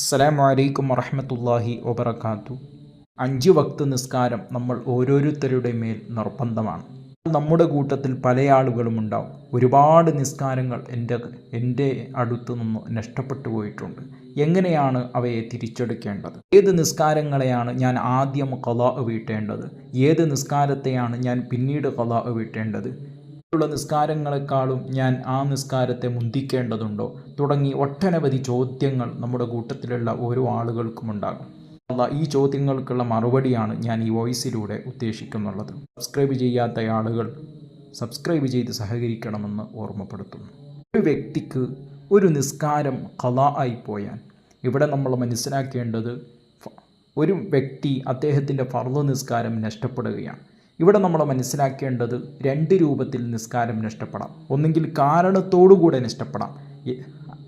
അസ്സലാമു അലൈക്കും വറഹമത്തല്ലാഹി വബർക്കാത്തു അഞ്ച് വക്ത് നിസ്കാരം നമ്മൾ ഓരോരുത്തരുടെ മേൽ നിർബന്ധമാണ്. നമ്മുടെ കൂട്ടത്തിൽ പല ആളുകളും ഉണ്ടാവും. ഒരുപാട് നിസ്കാരങ്ങൾ എന്റെ എന്റെ അടുത്ത് നിന്ന് നഷ്ടപ്പെട്ടു പോയിട്ടുണ്ട്. എങ്ങനെയാണ് അവയെ തിരിച്ചെടുക്കേണ്ടത്? ഏത് നിസ്കാരങ്ങളെയാണ് ഞാൻ ആദ്യം കലാ വീട്ടേണ്ടത്? ഏത് നിസ്കാരത്തെയാണ് ഞാൻ പിന്നീട് കലാ വീട്ടേണ്ടത്? ഉള്ള നിസ്കാരങ്ങളെക്കാളും ഞാൻ ആ നിസ്കാരത്തെ മുന്തിക്കേണ്ടതുണ്ടോ? തുടങ്ങി ഒട്ടനവധി ചോദ്യങ്ങൾ നമ്മുടെ കൂട്ടത്തിലുള്ള ഓരോ ആളുകൾക്കും ഉണ്ടാകും. അല്ല ഈ ചോദ്യങ്ങൾക്കുള്ള മറുപടിയാണ് ഞാൻ ഈ വോയിസിലൂടെ ഉദ്ദേശിക്കുന്നുള്ളത്. സബ്സ്ക്രൈബ് ചെയ്യാത്ത ആളുകൾ സബ്സ്ക്രൈബ് ചെയ്ത് സഹകരിക്കണമെന്ന് ഓർമ്മപ്പെടുത്തുന്നു. ഒരു വ്യക്തിക്ക് ഒരു നിസ്കാരം കലാ ആയി പോയാൽ ഇവിടെ നമ്മൾ മനസ്സിലാക്കേണ്ടത് ഒരു വ്യക്തി അദ്ദേഹത്തിന്റെ ഫർദ് നിസ്കാരം നഷ്ടപ്പെടുകയാണ്. ഇവിടെ നമ്മൾ മനസ്സിലാക്കേണ്ടത് രണ്ട് രൂപത്തിൽ നിസ്കാരം നഷ്ടപ്പെടാം. ഒന്നെങ്കിൽ കാരണത്തോടുകൂടെ നഷ്ടപ്പെടാം.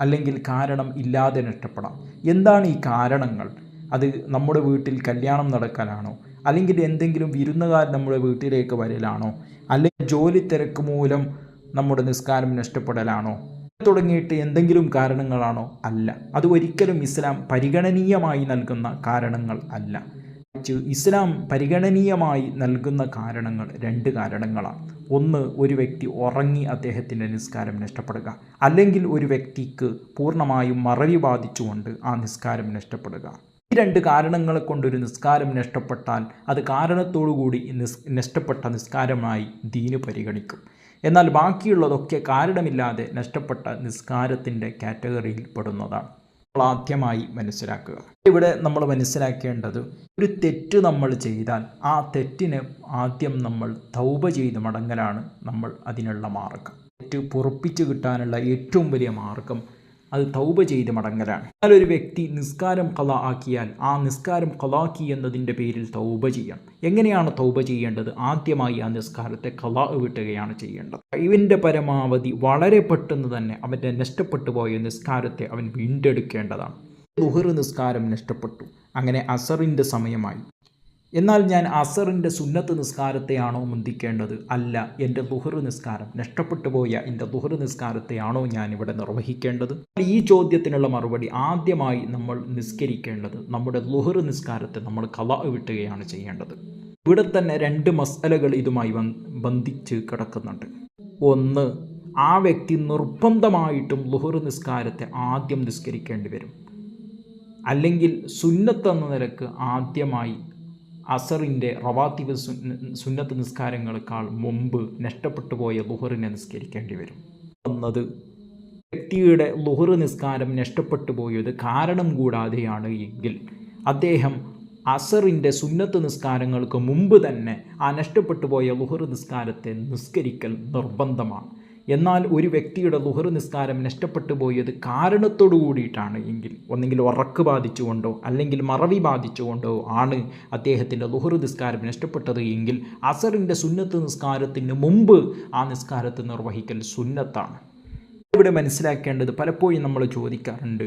അല്ലെങ്കിൽ കാരണം ഇല്ലാതെ നഷ്ടപ്പെടാം. എന്താണ് ഈ കാരണങ്ങൾ? അത് നമ്മുടെ വീട്ടിൽ കല്യാണം നടക്കാനാണോ അല്ലെങ്കിൽ എന്തെങ്കിലും വിരുന്നുകാർ നമ്മുടെ വീട്ടിലേക്ക് വരലാണോ? അല്ലെങ്കിൽ ജോലി തിരക്ക് മൂലം നമ്മുടെ നിസ്കാരം നഷ്ടപ്പെടലാണോ? തുടങ്ങിയിട്ട് എന്തെങ്കിലും കാരണങ്ങളാണോ? അല്ല. അത് ഒരിക്കലും ഇസ്ലാം പരിഗണനീയമായി നൽകുന്ന കാരണങ്ങൾ അല്ല. മറിച്ച് ഇസ്ലാം പരിഗണനീയമായി നൽകുന്ന കാരണങ്ങൾ രണ്ട് കാരണങ്ങളാണ്. ഒന്ന് ഒരു വ്യക്തി ഉറങ്ങി അദ്ദേഹത്തിന്റെ നിസ്കാരം നഷ്ടപ്പെടുക. അല്ലെങ്കിൽ ഒരു വ്യക്തിക്ക് പൂർണമായും മറവി ബാധിച്ചുകൊണ്ട് ആ നിസ്കാരം നഷ്ടപ്പെടുക. ഈ രണ്ട് കാരണങ്ങളെ കൊണ്ടൊരു നിസ്കാരം നഷ്ടപ്പെട്ടാൽ അത് കാരണത്തോടുകൂടി നിസ് നഷ്ടപ്പെട്ട നിസ്കാരമായി ദീന് പരിഗണിക്കും. എന്നാൽ ബാക്കിയുള്ളതൊക്കെ കാരണമില്ലാതെ നഷ്ടപ്പെട്ട നിസ്കാരത്തിന്റെ കാറ്റഗറിയിൽ പെടുന്നതാണ്. ആദ്യമായി മനസ്സിലാക്കുക. ഇവിടെ നമ്മൾ മനസ്സിലാക്കേണ്ടത് ഒരു തെറ്റ് നമ്മൾ ചെയ്താൽ ആ തെറ്റിന് ആദ്യം നമ്മൾ തൗപ ചെയ്ത് മടങ്ങലാണ് നമ്മൾ അതിനുള്ള മാർഗം. തെറ്റ് പൊറപ്പിച്ച് കിട്ടാനുള്ള ഏറ്റവും വലിയ മാർഗം അത് തൗബ ചെയ്ത് മടങ്ങലാണ്. എന്നാൽ ഒരു വ്യക്തി നിസ്കാരം കല ആക്കിയാൽ ആ നിസ്കാരം കലാക്കി എന്നതിന്റെ പേരിൽ തൗബ ചെയ്യണം. എങ്ങനെയാണ് തൗബ ചെയ്യേണ്ടത്? ആദ്യമായി ആ നിസ്കാരത്തെ കലാ വിട്ടുകയാണ് ചെയ്യേണ്ടത്. ഇവന്റെ പരമാവധി വളരെ പെട്ടെന്ന് തന്നെ അവന്റെ നഷ്ടപ്പെട്ടു പോയ നിസ്കാരത്തെ അവൻ വീണ്ടെടുക്കേണ്ടതാണ്. ദുഹർ നിസ്കാരം നഷ്ടപ്പെട്ടു. അങ്ങനെ അസറിന്റെ സമയമായി. എന്നാൽ ഞാൻ അസറിന്റെ സുന്നത്ത് നിസ്കാരത്തെയാണോ മുന്തിക്കേണ്ടത്? അല്ല എന്റെ ദുഹർ നിസ്കാരം. നഷ്ടപ്പെട്ടു പോയ എന്റെ ദുഹർ നിസ്കാരത്തെയാണോ ഞാൻ ഇവിടെ നിർവഹിക്കേണ്ടത് ഈ ചോദ്യത്തിനുള്ള മറുപടി ആദ്യമായി നമ്മൾ നിസ്കരിക്കേണ്ടത് നമ്മുടെ ദുഹർ നിസ്കാരത്തെ നമ്മൾ കല വിട്ടുകയാണ് ചെയ്യേണ്ടത്. ഇവിടെ തന്നെ രണ്ട് മസലകൾ ഇതുമായി ബന്ധിച്ച് കിടക്കുന്നുണ്ട്. ഒന്ന് ആ വ്യക്തി നിർബന്ധമായിട്ടും ലുഹർ നിസ്കാരത്തെ ആദ്യം നിസ്കരിക്കേണ്ടി വരും. അല്ലെങ്കിൽ സുന്നത്ത് എന്ന നിലയ്ക്ക് ആദ്യമായി അസറിന്റെ റവാത്തിവ് സുന്ന- സുന്നത്ത് നിസ്കാരങ്ങളെക്കാൾ മുമ്പ് നഷ്ടപ്പെട്ടു പോയ ലുഹറിനെ നിസ്കരിക്കേണ്ടി വരും. എന്നത് വ്യക്തിയുടെ ലുഹർ നിസ്കാരം നഷ്ടപ്പെട്ടു പോയത് കാരണം കൂടാതെയാണ് എങ്കിൽ അദ്ദേഹം അസറിന്റെ സുന്നത്ത് നിസ്കാരങ്ങൾക്ക് മുമ്പ് തന്നെ ആ നഷ്ടപ്പെട്ടു പോയ ലുഹർ നിസ്കാരത്തെ നിസ്കരിക്കൽ നിർബന്ധമാണ്. എന്നാൽ ഒരു വ്യക്തിയുടെ ലുഹർ നിസ്കാരം നഷ്ടപ്പെട്ടു പോയത് കാരണത്തോടു കൂടിയിട്ടാണ് എങ്കിൽ ഒന്നെങ്കിൽ ഉറക്ക് ബാധിച്ചുകൊണ്ടോ അല്ലെങ്കിൽ മറവി ബാധിച്ചുകൊണ്ടോ ആണ് അദ്ദേഹത്തിന്റെ ലുഹർ നിസ്കാരം നഷ്ടപ്പെട്ടത് എങ്കിൽ അസറിന്റെ സുന്നത്ത് നിസ്കാരത്തിന് മുമ്പ് ആ നിസ്കാരത്തെ നിർവഹിക്കൽ സുന്നത്താണ്. ഇവിടെ മനസ്സിലാക്കേണ്ടത് പലപ്പോഴും നമ്മൾ ചോദിക്കാറുണ്ട്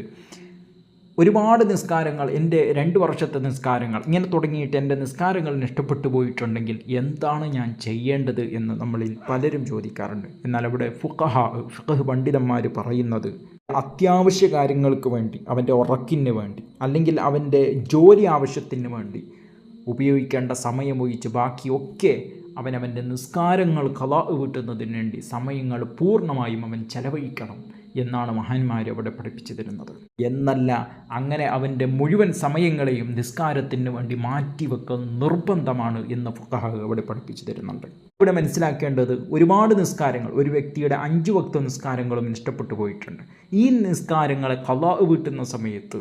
ഒരുപാട് നിസ്കാരങ്ങൾ എന്റെ രണ്ട് വർഷത്തെ നിസ്കാരങ്ങൾ ഇങ്ങനെ തുടങ്ങിയിട്ട് എന്റെ നിസ്കാരങ്ങൾ നഷ്ടപ്പെട്ടു പോയിട്ടുണ്ടെങ്കിൽ എന്താണ് ഞാൻ ചെയ്യേണ്ടത് എന്ന് നമ്മളിൽ പലരും ചോദിക്കാറുണ്ട്. എന്നാൽ അവിടെ ഫുഖഹ ഫുഖഹ് പണ്ഡിതന്മാർ പറയുന്നത് അത്യാവശ്യ കാര്യങ്ങൾക്ക് വേണ്ടി അവന്റെ ഉറക്കിന് വേണ്ടി അല്ലെങ്കിൽ അവന്റെ ജോലി ആവശ്യത്തിന് വേണ്ടി ഉപയോഗിക്കേണ്ട സമയമൊഴിച്ച് ബാക്കിയൊക്കെ അവൻ അവന്റെ നിസ്കാരങ്ങൾ കലാ വീട്ടുന്നതിന് വേണ്ടി സമയങ്ങൾ പൂർണമായും അവൻ ചെലവഴിക്കണം. എന്നാണ് മഹാന്മാർ അവിടെ പഠിപ്പിച്ചു തരുന്നത് എന്നല്ല അങ്ങനെ അവന്റെ മുഴുവൻ സമയങ്ങളെയും നിസ്കാരത്തിന് വേണ്ടി മാറ്റിവെക്കൽ നിർബന്ധമാണ് എന്ന് ഫുഖഹ അവിടെ പഠിപ്പിച്ചു തരുന്നുണ്ട് ഇവിടെ മനസ്സിലാക്കേണ്ടത് ഒരുപാട് നിസ്കാരങ്ങൾ ഒരു വ്യക്തിയുടെ അഞ്ച് വക്ത നിസ്കാരങ്ങളും ഇഷ്ടപ്പെട്ടു പോയിട്ടുണ്ട്. ഈ നിസ്കാരങ്ങളെ കഥ വീട്ടുന്ന സമയത്ത്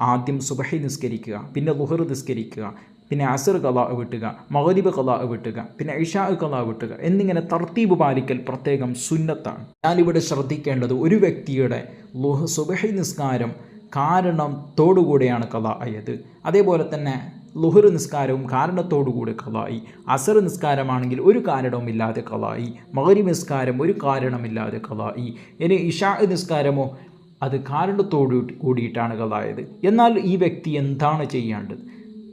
ആദ്യം സുബഹി നിസ്കരിക്കുക പിന്നെ ലുഹർ നിസ്കരിക്കുക പിന്നെ അസർ കലാ വിട്ടുക മഹരിബ് കലാ വിട്ടുക പിന്നെ ഇഷാ കലാ വിട്ടുക എന്നിങ്ങനെ തർത്തീബ് പാലിക്കൽ പ്രത്യേകം സുന്നത്താണ്. ഞാനിവിടെ ശ്രദ്ധിക്കേണ്ടത് ഒരു വ്യക്തിയുടെ ലുഹ സുബഹി നിസ്കാരം കാരണത്തോടുകൂടെയാണ് കലാ ആയത്. അതേപോലെ തന്നെ ലുഹർ നിസ്കാരവും കാരണത്തോടുകൂടി കലായി അസർ നിസ്കാരമാണെങ്കിൽ ഒരു കാരണവുമില്ലാതെ കലായി മകരി നിസ്കാരം ഒരു കാരണമില്ലാതെ കലായി ഇനി ഇഷാ നിസ്കാരമോ അത് കാരണത്തോടു കൂടിയിട്ടാണ് കലായത് എന്നാൽ ഈ വ്യക്തി എന്താണ് ചെയ്യേണ്ടത്?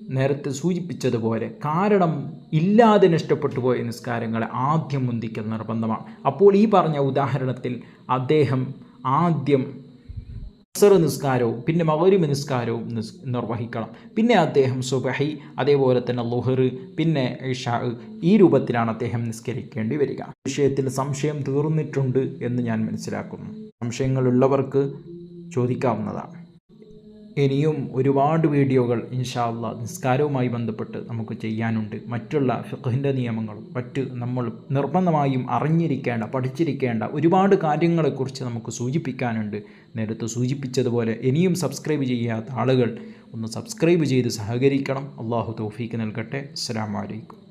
നേരത്തെ സൂചിപ്പിച്ചതുപോലെ കാരണം ഇല്ലാതെ നഷ്ടപ്പെട്ടു പോയ നിസ്കാരങ്ങളെ ആദ്യം മുന്തിക്കൽ നിർബന്ധമാണ്. അപ്പോൾ ഈ പറഞ്ഞ ഉദാഹരണത്തിൽ അദ്ദേഹം ആദ്യം അസർ നിസ്കാരവും പിന്നെ മകരിമ നിസ്കാരവും നിസ് നിർവഹിക്കണം. പിന്നെ അദ്ദേഹം സുബഹി അതേപോലെ തന്നെ ലുഹർ പിന്നെ ഇഷാ ഈ രൂപത്തിലാണ് അദ്ദേഹം നിസ്കരിക്കേണ്ടി വരിക. വിഷയത്തിൽ സംശയം തീർന്നിട്ടുണ്ട് എന്ന് ഞാൻ മനസ്സിലാക്കുന്നു. സംശയങ്ങളുള്ളവർക്ക് ചോദിക്കാവുന്നതാണ്. ഇനിയും ഒരുപാട് വീഡിയോകൾ ഇൻഷാല്ല നിസ്കാരവുമായി ബന്ധപ്പെട്ട് നമുക്ക് ചെയ്യാനുണ്ട്. മറ്റുള്ള ഫിഖിന്റെ നിയമങ്ങളും മറ്റ് നമ്മൾ നിർബന്ധമായും അറിഞ്ഞിരിക്കേണ്ട പഠിച്ചിരിക്കേണ്ട ഒരുപാട് കാര്യങ്ങളെക്കുറിച്ച് നമുക്ക് സൂചിപ്പിക്കാനുണ്ട്. നേരത്തെ സൂചിപ്പിച്ചതുപോലെ ഇനിയും സബ്സ്ക്രൈബ് ചെയ്യാത്ത ആളുകൾ ഒന്ന് സബ്സ്ക്രൈബ് ചെയ്ത് സഹകരിക്കണം. അള്ളാഹു തൗഫീക്ക് നൽകട്ടെ. അസ്സാം വലൈക്കും